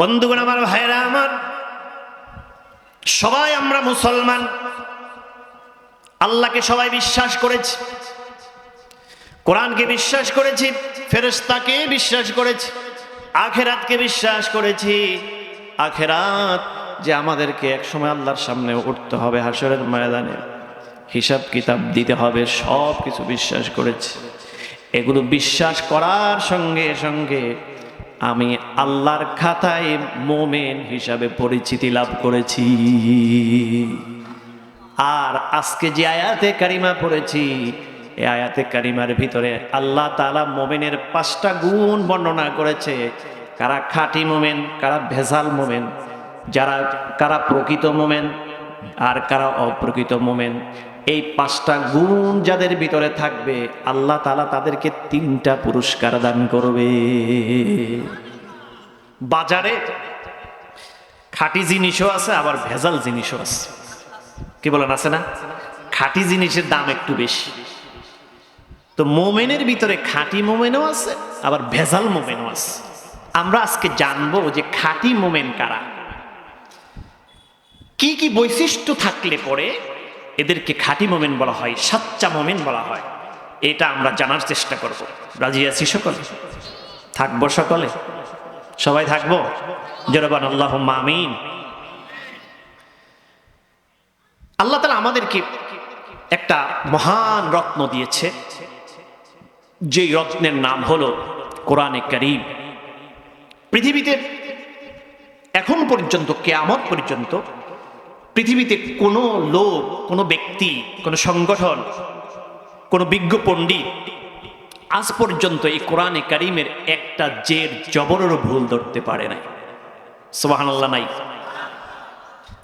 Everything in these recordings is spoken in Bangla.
বন্ধুগণ, আমার ভাইরা আমার সবাই আমরা মুসলমান। আল্লাহকে সবাই বিশ্বাস করেছি, কোরআনকে বিশ্বাস করেছি ফেরেস্তাকে বিশ্বাস করেছি, আখেরাতকে বিশ্বাস করেছি। আখেরাত যে আমাদেরকে একসময় আল্লাহর সামনে উঠতে হবে হাসরের ময়দানে, হিসাব কিতাব দিতে হবে সব কিছু বিশ্বাস করেছি। এগুলো বিশ্বাস করার সঙ্গে সঙ্গে আমি আল্লাহর খাতায় মোমেন হিসাবে পরিচিতি লাভ করেছি। আর আজকে যে আয়াতে কারিমা পড়েছি, এই আয়াতে কারিমার ভিতরে আল্লাহ তালা মোমেনের পাঁচটা গুণ বর্ণনা করেছে। কারা খাঁটি মোমেন, কারা ভেজাল মোমেন, যারা, কারা প্রকৃত মোমেন আর কারা অপ্রকৃত মোমেন। এই পাঁচটা গুণ যাদের ভিতরে থাকবে, আল্লাহ তাআলা তাদেরকে তিনটা পুরস্কার দান করবে। বাজারে খাঁটি জিনিসও আছে, আবার ভেজাল জিনিসও আছে। কি বলেন, আছে না? খাঁটি জিনিসের দাম একটু বেশি। তো মোমেনের ভিতরে খাঁটি মোমেনও আছে, আবার ভেজাল মোমেনও আছে। আমরা আজকে জানব যে খাঁটি মোমেন কারা। কি কি বৈশিষ্ট্য থাকলে পরে এদেরকে খাঁটি মোমেন বলা হয়, সাচ্চা মোমেন বলা হয়। এটা আমরা জানার চেষ্টা করব। রাজি আছি সকলে? থাকব সকলে? সবাই থাকব? জরবান আল্লাহ মামিন আল্লাহ তালা আমাদেরকে একটা মহান রত্ন দিয়েছে। যেই রত্নের নাম হলো কোরআনে করিম। পৃথিবীতে এখন পর্যন্ত, কেয়ামত পর্যন্ত পৃথিবীতে কোনো লোক, কোনো ব্যক্তি, কোনো সংগঠন, কোনো বিজ্ঞ পণ্ডিত আজ পর্যন্ত এই কোরআনে কারিমের একটা জের, জবরেরও ভুল ধরতে পারে নাই। সোবাহান আল্লাহ নাই।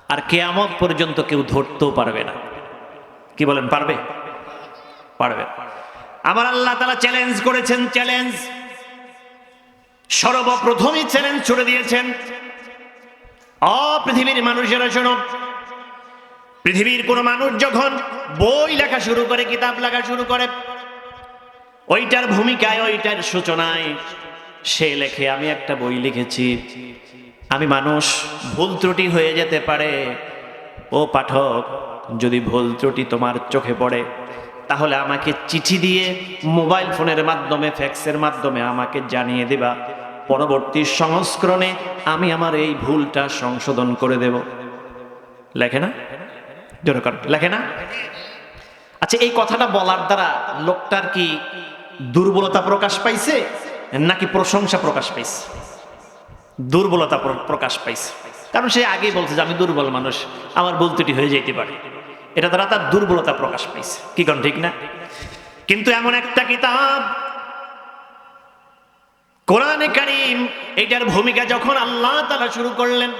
আর কেয়ামত পর্যন্ত কেউ ধরতেও পারবে না। কি বলেন, পারবে? পারবে। আমার আল্লাহ তালা চ্যালেঞ্জ করেছেন চ্যালেঞ্জ সর্বপ্রথমই চ্যালেঞ্জ ছুড়ে দিয়েছেন। অপৃথিবীর মানুষেরা শোনো। পৃথিবীর কোন মানুষ যখন বই লেখা শুরু করে, কিতাব লেখা শুরু করে, ওইটার ভূমিকায়, ওইটার সূচনায় সে লেখে, আমি একটা বই লিখেছি। আমি মানুষ, ভুল ত্রুটি হয়ে যেতে পারে। ও পাঠক, যদি ভুল ত্রুটি তোমার চোখে পড়ে, তাহলে আমাকে চিঠি দিয়ে মোবাইল ফোনের মাধ্যমে, ফ্যাক্সের মাধ্যমে আমাকে জানিয়ে দিবা। পরবর্তী সংস্করণে আমি আমার এই ভুলটা সংশোধন করে দেব। লেখে না? জোরে কর, লেখে না? আচ্ছা এই কথাটা বলার দ্বারা লোকটার কি দুর্বলতা প্রকাশ পাইছে, নাকি প্রশংসা প্রকাশ পাইছে? দুর্বলতা প্রকাশ পাইছে। কারণ সে আগেই বলছে যে আমি দুর্বল মানুষ, আমার বলতেটি হয়ে যেতে পারে। এটা দ্বারা তার দুর্বলতা প্রকাশ পাইছে। কি কোন, ঠিক না? কিন্তু এমন একটা কিতাব, কোরআনে কারিম এটার ভূমিকা যখন আল্লাহ তালা শুরু করলেন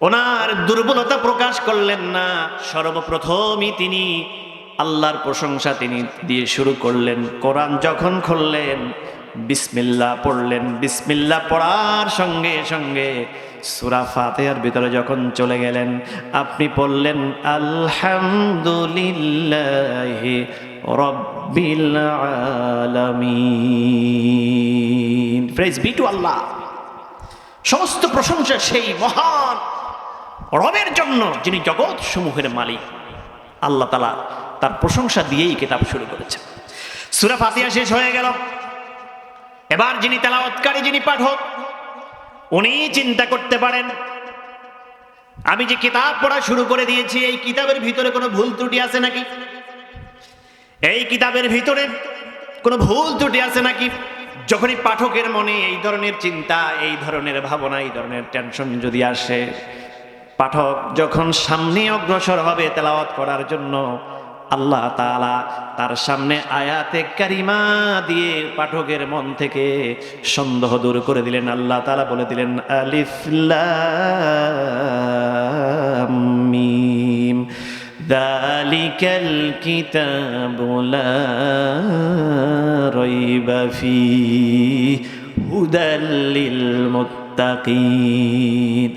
ওনার দুর্বলতা প্রকাশ করলেন না। সর্বপ্রথমই তিনি আল্লাহর প্রশংসা তিনি দিয়ে শুরু করলেন। কোরআন যখন খুললেন, বিসমিল্লা পড়লেন। বিসমিল্লা পড়ার সঙ্গে সঙ্গে সুরা ফাতেহার ভিতরে যখন চলে গেলেন, আপনি পড়লেন, আলহামদুলিল্লাহ রব্বিল আলামিন। প্রেজ বি টু আল্লাহ সমস্ত প্রশংসা সেই মহান রবের জন্য যিনি জগৎ সমূহের মালিক, আল্লাহ তালা তার প্রশংসা দিয়েই কিতাব শুরু করেছেন। সুরা ফাতিহা শেষ হয়ে গেল। এবার যিনি তেলাওয়াতকারী, যিনি পাঠক, উনি চিন্তা করতে পারেন, আমি যে কিতাব পড়া শুরু করে দিয়েছি, এই কিতাবের ভিতরে কোনো ভুল ত্রুটি আছে নাকি? এই কিতাবের ভিতরে কোনো ভুল ত্রুটি আছে নাকি? যখনই পাঠকের মনে এই ধরনের চিন্তা, এই ধরনের ভাবনা, এই ধরনের টেনশন যদি আসে পাঠক যখন সামনে অগ্রসর হবে তেলাওয়াত করার জন্য, আল্লাহ তালা তার সামনে আয়াতে কারিমা দিয়ে পাঠকের মন থেকে সন্দেহ দূর করে দিলেন। আল্লাহ তালা বলে দিলেন আলিফলামিম দালিকাল কিতাবুলা রইবা ফি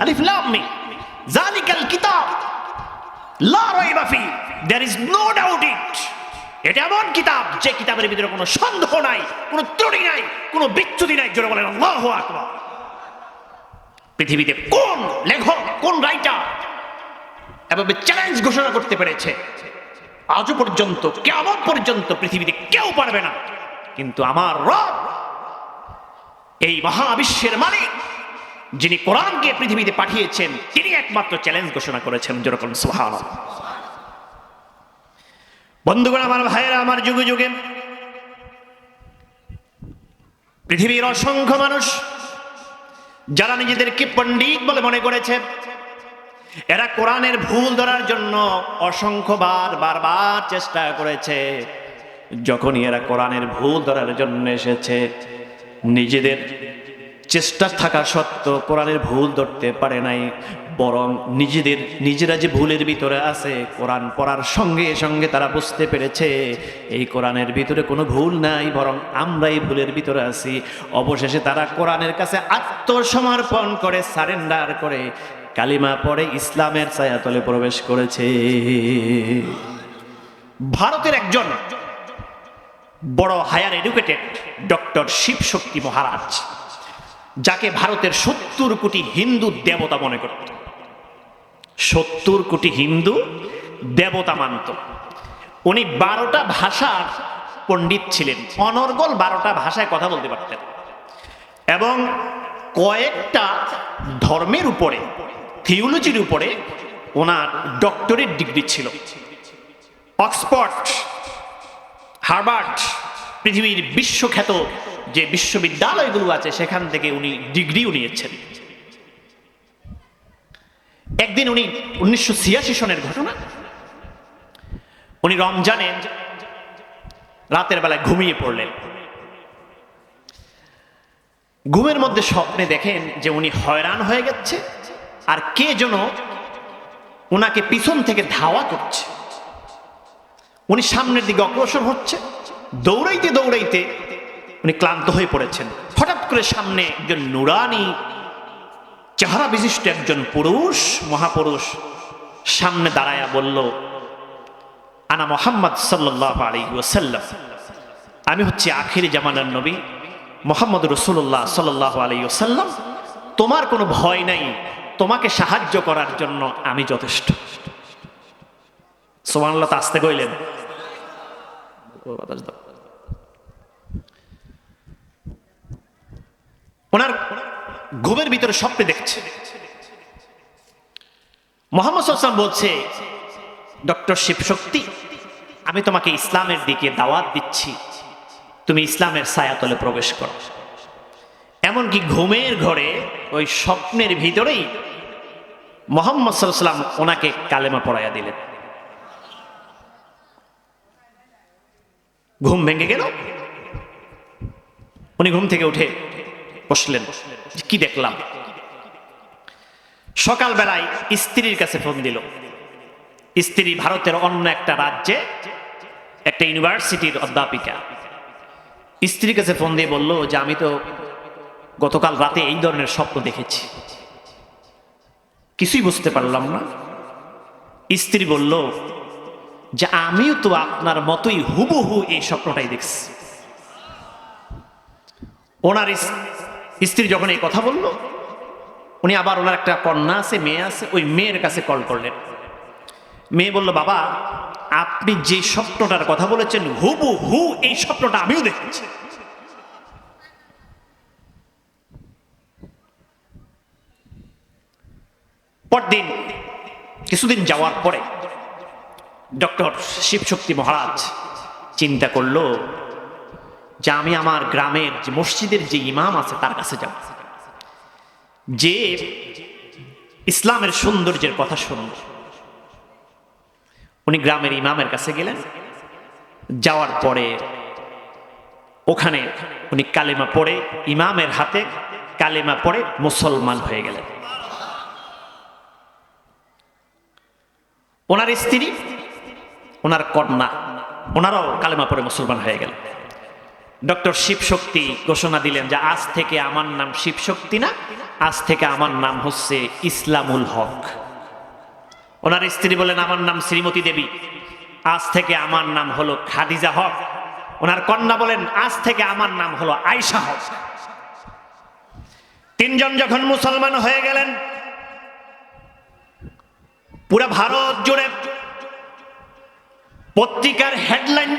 আলিফলামিম ইজ নো ডাউট ইট এমন কিতাব, যে কিতাবের ভিতরে কোনো সন্দেহ নাই নাই নাই, জোরে বলেন পৃথিবীতে কোন লেখক, কোন রাইটার এভাবে চ্যালেঞ্জ ঘোষণা করতে পেরেছে? আজও পর্যন্ত কেমন পর্যন্ত পৃথিবীতে কেউ পারবে না। কিন্তু আমার রব, এই মহাবিশ্বের মালিক যিনি কোরআনকে পৃথিবীতে পাঠিয়েছেন, তিনি একমাত্র চ্যালেঞ্জ ঘোষণা করেছেন যেরকম সোহান বন্ধুগণ, আমার ভাইয়েরা, আমার যুগে যুগে পৃথিবীর অসংখ্য মানুষ, যারা নিজেদেরকে পণ্ডিত বলে মনে করেছে, এরা কোরআনের ভুল ধরার জন্য অসংখ্যবার, বারবার চেষ্টা করেছে। যখনই এরা কোরআনের ভুল ধরার জন্য এসেছে, নিজেদের চেষ্টা থাকা সত্ত্বেও কোরআনের ভুল ধরতে পারে নাই, বরং নিজেদের, নিজেরা যে ভুলের ভিতরে আছে, কোরআন পড়ার সঙ্গে সঙ্গে তারা বুঝতে পেরেছে, এই কোরআনের ভিতরে কোনো ভুল নাই, বরং আমরাই ভুলের ভিতরে আছি। অবশেষে তারা কোরআনের কাছে আত্মসমর্পণ করে, সারেন্ডার করে, কালিমা পড়ে ইসলামের ছায়াতলে প্রবেশ করেছে। ভারতের একজন বড় higher educated doctor Shivshakti Maharaj. যাকে ভারতের সত্তর কোটি হিন্দু দেবতা মনে করত। সত্তর কোটি হিন্দু দেবতা মানত। উনি বারোটা ভাষার পণ্ডিত ছিলেন। অনর্গল বারোটা ভাষায় কথা বলতে পারতেন। এবং কয়েকটা ধর্মের উপরে, থিওলজির উপরে ওনার ডক্টরেট ডিগ্রি ছিল। অক্সফোর্ড হার্বার্ট পৃথিবীর বিশ্বখ্যাত যে বিশ্ববিদ্যালয়গুলো আছে, সেখান থেকে উনি ডিগ্রিও নিয়েছেন। একদিন উনি উনিশশো ছিয়াশি সনের ঘটনা। উনি রমজানে রাতের বেলায় ঘুমিয়ে পড়লেন। ঘুমের মধ্যে স্বপ্নে দেখেন যে উনি হয়রান হয়ে গেছে আর কে যেন ওনাকে পিছন থেকে ধাওয়া করছে। উনি সামনের দিকে অগ্রসর হচ্ছে, দৌড়াইতে দৌড়াইতে উনি ক্লান্ত হয়ে পড়েছেন। হঠাৎ করে সামনে একজন নুরানি, চেহারা বিশিষ্ট একজন পুরুষ, মহাপুরুষ, সামনে দাঁড়ায়া বলল, আনা মোহাম্মদ সাল্লাহ আলী ওসাল্লাম আমি হচ্ছে আখির জামানার নবী, মোহাম্মদ রসুল্লাহ সাল্লাহ আলী ওসাল্লাম তোমার কোনো ভয় নাই, তোমাকে সাহায্য করার জন্য আমি যথেষ্ট। সোমান্লাহ তা আসতে কইলেন। বাতাস দাও। ওনার ঘুমের ভিতরে স্বপ্নে দেখছে। মোহাম্মদ সাল্লাম বলছে, ডক্টর শিবশক্তি আমি তোমাকে ইসলামের দিকে দাওয়াত দিচ্ছি। তুমি ইসলামের ছায়াতলে প্রবেশ করো। এমনকি ঘুমের ঘরে ওই স্বপ্নের ভিতরেই মোহাম্মদ সাল্লাম ওনাকে কালেমা পড়াইয়া দিলেন। ঘুম ভেঙে গেল। উনি ঘুম থেকে উঠে বসলেন। কি দেখলাম? সকালবেলায় স্ত্রীর কাছে ফোন দিল। স্ত্রী ভারতের অন্য একটা রাজ্যে, একটা ইউনিভার্সিটির অধ্যাপিকা। স্ত্রীর কাছে ফোন দিয়ে বলল যে, আমি তো গতকাল রাতে এই ধরনের স্বপ্ন দেখেছি। কিছুই বুঝতে পারলাম না। স্ত্রী বলল যে, আমিও তো আপনার মতোই হুবহু এই স্বপ্নটাই দেখছি। ওনার স্ত্রী যখন এই কথা বলল, উনি আবার ওনার একটা কন্যা আছে, মেয়ে আছে, ওই মেয়ের কাছে কল করলেন। মেয়ে বলল, বাবা, আপনি যে স্বপ্নটার কথা বলেছেন হুবু হু এই স্বপ্নটা আমিও দেখেছি। পরদিন, কিছুদিন যাওয়ার পরে, ডক্টর শিবশক্তি মহারাজ চিন্তা করল যে আমি আমার গ্রামের যে মসজিদের যে ইমাম আছে তার কাছে যাব। যে ইসলামের সৌন্দর্যের কথা শুনল উনি গ্রামের ইমামের কাছে গেলেন। যাওয়ার পরে ওখানে উনি কালেমা পড়ে, ইমামের হাতে কালেমা পড়ে মুসলমান হয়ে গেলেন। ওনার স্ত্রী, ওনার কন্যা, ওনারাও কালেমা পড়ে মুসলমান হয়ে গেল ডক্টর শিবশক্তি ঘোষণা দিলেন যে আজ থেকে আমার নাম শিবশক্তি না, আজ থেকে আমার নাম হচ্ছে ইসলামুল হক। ওনার স্ত্রী বলেন, আমার নাম শ্রীমতী দেবী, আজ থেকে আমার নাম হলো খাদিজা হক। ওনার কন্যা বলেন, আজ থেকে আমার নাম হলো আয়সা হক। তিনজন যখন মুসলমান হয়ে গেলেন, পুরা ভারত জুড়ে পত্রিকার হেডলাইন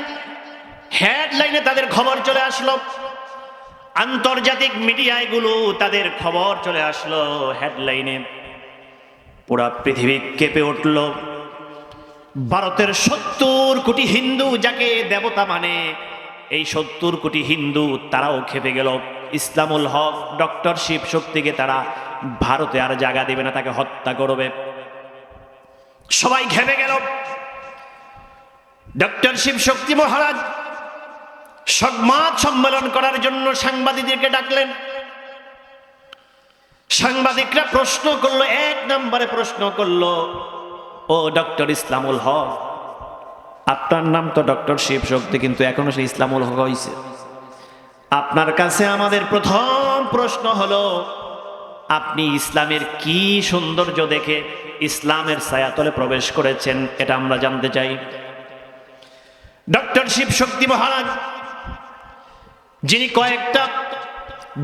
হেডলাইনে তাদের খবর চলে আসলো। আন্তর্জাতিক মিডিয়াগুলো তাদের খবর চলে আসলো হেডলাইনে। পুরা পৃথিবী কেঁপে উঠল। ভারতের সত্তর কোটি হিন্দু যাকে দেবতা মানে এই সত্তর কোটি হিন্দু তারাও খেপে গেল। ইসলামুল হক, ডক্টর শিব শক্তিকে তারা ভারতে আর জায়গা দেবে না, তাকে হত্যা করবে। সবাই ঘেপে গেল। ডক্টর শিব শক্তি মহারাজ সংবাদ সম্মেলন করার জন্য সাংবাদিকদেরকে ডাকলেন। সাংবাদিকরা প্রশ্ন করল, এক নম্বরে প্রশ্ন করল, ও ডক্টর ইসলামুল হক, আপনার নাম তো ডক্টর শিব শক্তি, কিন্তু এখনও সে ইসলামুল হক হয়েছে আপনার কাছে আমাদের প্রথম প্রশ্ন হলো, আপনি ইসলামের কি সৌন্দর্য দেখে ইসলামের ছায়াতলে প্রবেশ করেছেন, এটা আমরা জানতে চাই। ডক্টর শিব শক্তি মহারাজ যিনি কয়েকটা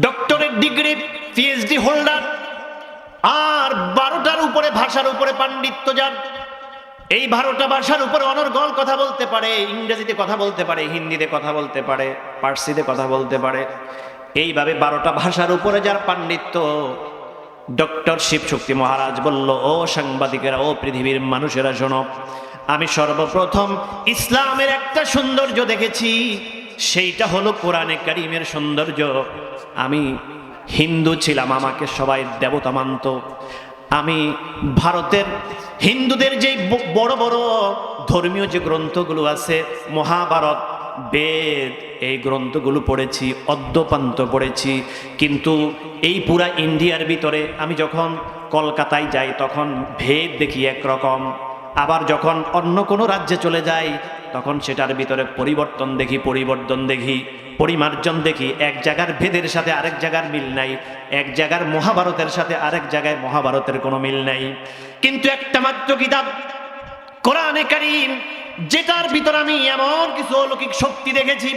ডক্টরেট ডিগ্রি পিএইচডি হোল্ডার আর বারোটার উপরে ভাষার উপরে পাণ্ডিত্য যান এই বারোটা ভাষার উপরে অনর্গল কথা বলতে পারে, ইংরেজিতে কথা বলতে পারে, হিন্দিতে কথা বলতে পারে, পার্সিতে কথা বলতে পারে। এইভাবে বারোটা ভাষার উপরে যার পাণ্ডিত্য ডক্টর শিবশক্তি মহারাজ বলল, ও সাংবাদিকেরা, ও পৃথিবীর মানুষেরা, শোনো, আমি সর্বপ্রথম ইসলামের একটা সৌন্দর্য দেখেছি। সেইটা হলো কোরআনে কারিমের সৌন্দর্য। আমি হিন্দু ছিলাম, আমাকে সবাই দেবতা মানত। আমি ভারতের হিন্দুদের যে বড় বড় ধর্মীয় যে গ্রন্থগুলো আছে, মহাভারত, বেদ, এই গ্রন্থগুলো পড়েছি অদ্যপান্ত পড়েছি। কিন্তু এই পুরা ইন্ডিয়ার ভিতরে আমি যখন কলকাতায় যাই, তখন ভেদ দেখি একরকম। আবার যখন অন্য কোনো রাজ্যে চলে যাই তখন সেটার ভিতরে পরিবর্তন দেখি পরিবর্তন দেখি, পরিমার্জন দেখি। এক জায়গার ভেদের সাথে আরেক জায়গার মিল নাই, এক জায়গার মহাভারতের সাথে আরেক জায়গায় মহাভারতের কোনো মিল নাই। কিন্তু একটা মাত্র কিতাব, কোরআনে কারিম, যেটার ভিতরে আমি এমন কিছু অলৌকিক শক্তি দেখেছি,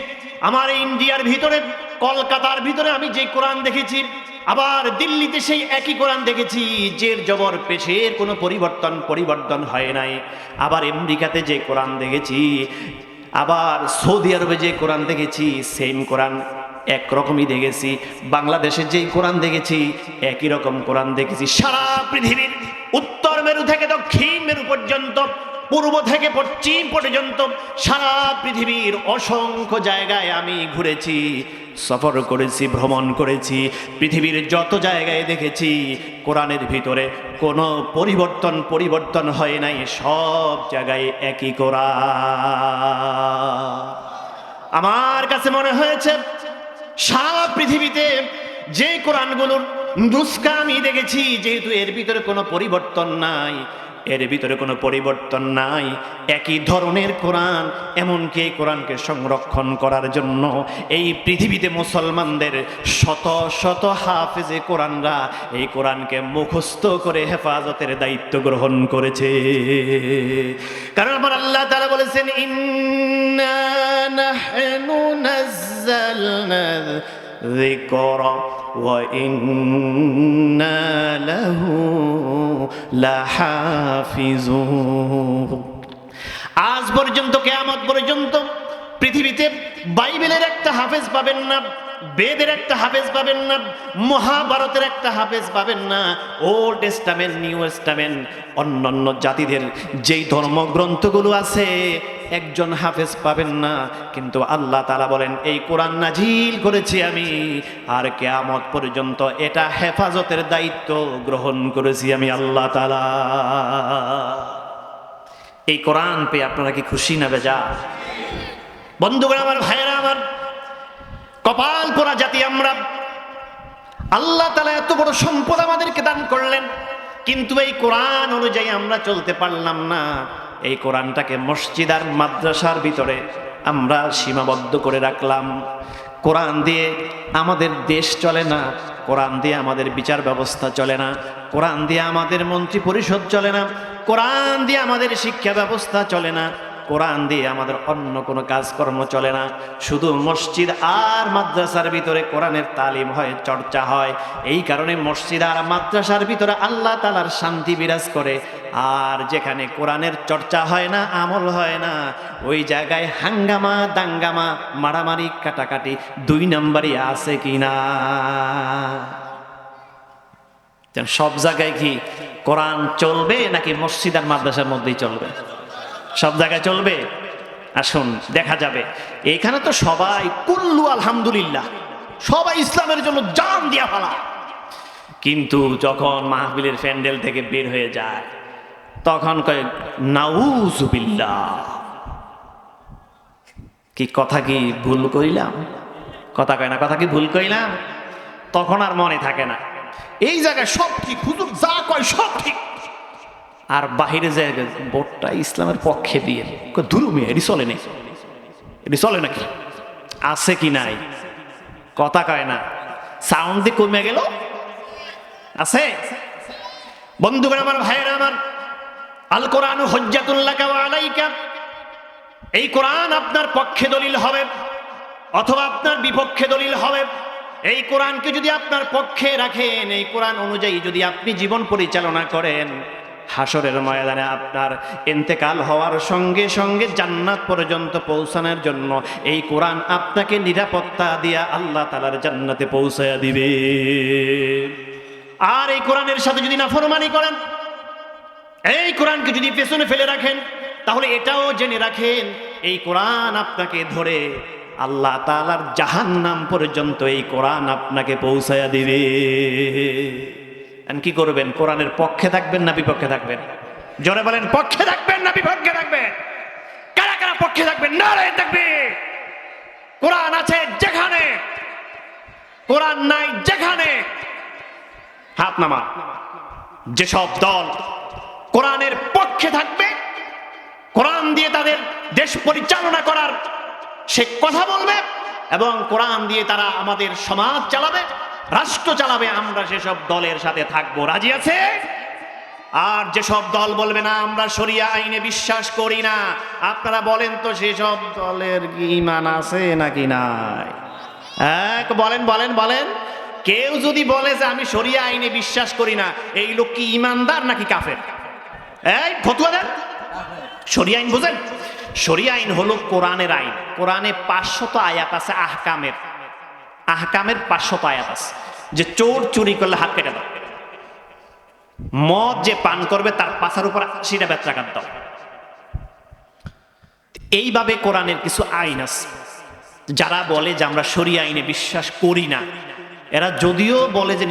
আমার ইন্ডিয়ার ভিতরে, কলকাতার ভিতরে আমি যে কোরআন দেখেছি আবার দিল্লিতে সেই একই কোরআন দেখেছি, জের জবর পেশের কোনো পরিবর্তন পরিবর্তন হয় নাই। আবার আমেরিকাতে যে কোরআন দেখেছি, আবার সৌদি আরবে যে কোরআন দেখেছি, সেম কোরআন একরকমই দেখেছি। বাংলাদেশে যেই কোরআন দেখেছি, একই রকম কোরআন দেখেছি। সারা পৃথিবীর উত্তর মেরু থেকে দক্ষিণ মেরু পর্যন্ত, পূর্ব থেকে পশ্চিম পর্যন্ত সারা পৃথিবীর অসংখ্য জায়গায় আমি ঘুরেছি। সফর করেছি, ভ্রমণ করেছি, পৃথিবীর যত জায়গায় দেখেছি, কোরআনের ভিতরে কোনো পরিবর্তন পরিবর্তন হয় নাই, সব জায়গায় একই কোরআন। আমার কাছে মনে হয়েছে, সারা পৃথিবীতে যে কোরআনগুলোর নুস্কা আমি দেখেছি, যেহেতু এর ভিতরে কোনো পরিবর্তন নাই এর ভিতরে কোনো পরিবর্তন নাই। একই ধরনের কোরআন, এমনকি এই কোরআনকে সংরক্ষণ করার জন্য এই পৃথিবীতে মুসলমানদের শত শত হাফেজে কোরআনরা এই কোরআনকে মুখস্থ করে হেফাজতের দায়িত্ব গ্রহণ করেছে। কারণ আমার আল্লাহ তারা বলেছেন, ইন্না নাহনু নাজ্জালনা যিকরা وإنا له لحافظون আজ পর্যন্ত কেয়ামত পর্যন্ত পৃথিবীতে বাইবেলের একটা হাফেজ পাবেন না বেদের একটা হাফেজ পাবেন না মহাভারতের একটা হাফেজ পাবেন না ওল্ড টেস্টামেন্ট নিউ টেস্টামেন্ট অন্যান্য জাতিদের যেই ধর্মগ্রন্থগুলো আছে একজন হাফেজ পাবেন না। কিন্তু আল্লাহ তালা বলেন, এই কোরআন নাজিল করেছি আমি। আর কেয়ামত পর্যন্ত এটা হেফাজতের দায়িত্ব গ্রহণ করেছি আমি আল্লাহ তালা এই কোরআন পেয়ে আপনারা কি খুশি না বেজা বন্ধুগণ আমার, ভাইয়েরা আমার, কপাল পোড়া জাতি আমরা। আল্লাহ তালা এত বড় সম্পদ আমাদেরকে দান করলেন। কিন্তু এই কোরআন অনুযায়ী আমরা চলতে পারলাম না। এই কোরআনটাকে মসজিদ আর মাদ্রাসার ভিতরে আমরা সীমাবদ্ধ করে রাখলাম। কোরআন দিয়ে আমাদের দেশ চলে না, কোরআন দিয়ে আমাদের বিচার ব্যবস্থা চলে না, কোরআন দিয়ে আমাদের মন্ত্রী পরিষদ চলে না, কোরআন দিয়ে আমাদের শিক্ষা ব্যবস্থা চলে না কোরআন দিয়ে আমাদের অন্য কোনো কাজকর্ম চলে না। শুধু মসজিদ আর মাদ্রাসার ভিতরে কোরআনের তালিম হয়, চর্চা হয়। এই কারণে মসজিদ আর মাদ্রাসার ভিতরে আল্লাহ তালার শান্তি বিরাজ করে। আর যেখানে কোরআনের চর্চা হয় না, আমল হয় না, ওই জায়গায় হাঙ্গামা, দাঙ্গামা, মারামারি, কাটাকাটি দুই নাম্বারই আছে কিনা যেন সব জায়গায় কি কোরআন চলবে নাকি মসজিদ আর মাদ্রাসার মধ্যেই চলবে? সব জায়গায় চলবে? আসুন, দেখা যাবে। এখানে তো সবাই, কুল্লু আলহামদুলিল্লাহ। সবাই ইসলামের জন্য জান দিয়া ফেলা। কিন্তু যখন মাহবিলের প্যান্ডেল থেকে বের হয়ে যায়, তখন কয় নাউজুবিল্লাহ কি কথা কি ভুল কইলাম কথা কয় না, কথা কি ভুল কইলাম তখন আর মনে থাকে না। এই জায়গায় সব ঠিক, হুজুর যা কয় সব ঠিক। আর বাহিরে যে বোর্ডটা ইসলামের পক্ষে দিয়ে। দূর মিয়া, এটি চলে নেই এটি চলে নাকি? আছে কি নাই? কথা কয় না। সাউন্ড কমে গেল। আছে? বন্ধুগণ আমার, ভাইয়েরা আমার, আল কোরআন হজ্জাতুল্লাহ এই কোরআন আপনার পক্ষে দলিল হবে, অথবা আপনার বিপক্ষে দলিল হবে। এই কোরআনকে যদি আপনার পক্ষে রাখেন, এই কোরআন অনুযায়ী যদি আপনি জীবন পরিচালনা করেন হাসরের ময়দানে আপনার এন্তেকাল হওয়ার সঙ্গে সঙ্গে জান্নাত পর্যন্ত পৌঁছানোর জন্য এই কোরআন আপনাকে নিরাপত্তা দিয়া আল্লাহ তালার জান্নাতে পৌঁছায়া দিবে। আর এই কোরআনের সাথে যদি নাফরমানি করেন, এই কোরআনকে যদি পেছনে ফেলে রাখেন, তাহলে এটাও জেনে রাখেন, এই কোরআন আপনাকে ধরে আল্লাহ তালার জাহান্নাম পর্যন্ত এই কোরআন আপনাকে পৌঁছায়া দিবে। কি করবেন? কোরআনের পক্ষে থাকবেন না বিপক্ষে থাকবেন? জোরে বলেন, পক্ষে থাকবেন না বিপক্ষে থাকবেন? কারা কারা পক্ষে থাকবেন? না রে থাকবে কোরআন আছে যেখানে, কোরআন নাই যেখানে। হাত নামা যেসব দল কোরআনের পক্ষে থাকবে, কোরআন দিয়ে তাদের দেশ পরিচালনা করার সে কথা বলবে এবং কোরআন দিয়ে তারা আমাদের সমাজ চালাবে। রাষ্ট্র চালাবে, আমরা সেসব দলের সাথে থাকব। রাজি আছে? আর যেসব দল বলবে না, আমরা শরিয়া আইনে বিশ্বাস করি না। আপনারা বলেন তো, সেসব দলের ইমান আছে নাকি নাই? এক, বলেন বলেন বলেন। কেউ যদি বলে যে আমি শরিয়া আইনে বিশ্বাস করি না, এই লোক কি ইমানদার নাকি কাফের? এই, ফতুয়া দেন। শরিয়া আইন বুঝেন? শরিয়া আইন হলো কোরআনের আইন। কোরআনে পাঁচশত আয়াত আছে, আহকামের। আহকামের পাঁচশত আয়াত আছে, যে চোর চুরি করলে হাত কেটে দাও। মদ যে পান করবে তার পাশার উপর আশিটা বেত্রাঘাত দাও। এইভাবে কোরআনের কিছু আইন আছে। যারা বলে যে আমরা সরিয়া আইনে বিশ্বাস করি না, এরা যদিও বলে যে